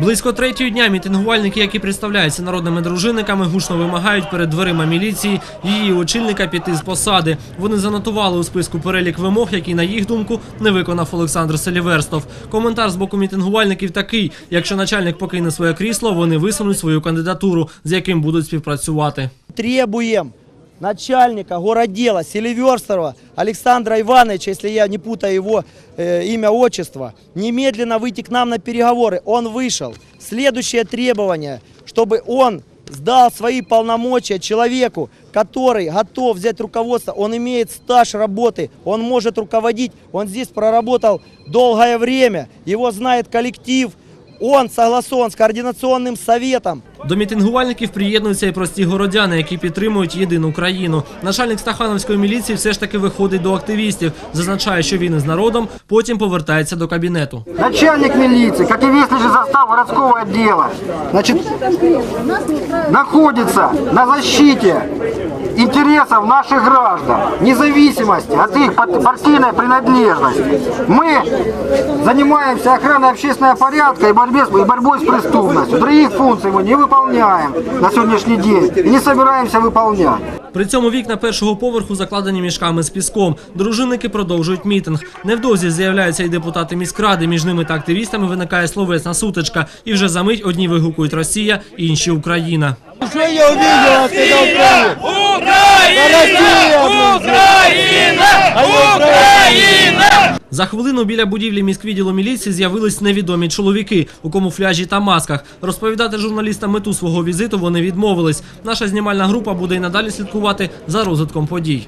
Близько третьої дня мітингувальники, які представляються народними дружинниками, гучно вимагають перед дверима міліції її очільника піти з посади. Вони занотували у списку перелік вимог, які, на їх думку, не виконав Олександр Селіверстов. Коментар з боку мітингувальників такий: якщо начальник покине своє крісло, вони висунуть свою кандидатуру, з яким будуть співпрацювати. Требуем начальника городдела Селиверстова Александра Ивановича, если я не путаю его э, имя, отчество, немедленно выйти к нам на переговоры. Он вышел. Следующее требование, чтобы он сдал свои полномочия человеку, который готов взять руководство, он имеет стаж работы, он может руководить, он здесь проработал долгое время, его знает коллектив, он согласован с координационным советом, До мітингувальників приєднуються і прості городяни, які підтримують єдину країну. Начальник Стахановської міліції все ж таки виходить до активістів, зазначає, що він із народом, потім повертається до кабінету. Начальник милиции, как и весь лишний состав городского отдела, на защите интересов наших граждан, независимости от их пар- партийной принадлежности. Мы занимаемся охраной общественного порядка и, борьбе, с- и борьбой с преступностью. Других функций мы не выполняем на сегодняшний день и не собираемся выполнять. При цьому вікна першого поверху закладені мішками з піском. Дружинники продовжують мітинг. Невдовзі з'являються і депутати міськради. Між ними та активістами виникає словесна сутичка. І вже за мить одні вигукують Росія, інші Україна. Что я увидел, Україна! Украина! За хвилину біля будівлі міськвідділу міліції з'явились невідомі чоловіки у камуфляжі та масках. Розповідати журналістам мету свого візиту вони відмовились. Наша знімальна група буде й надалі слідкувати за розвитком подій.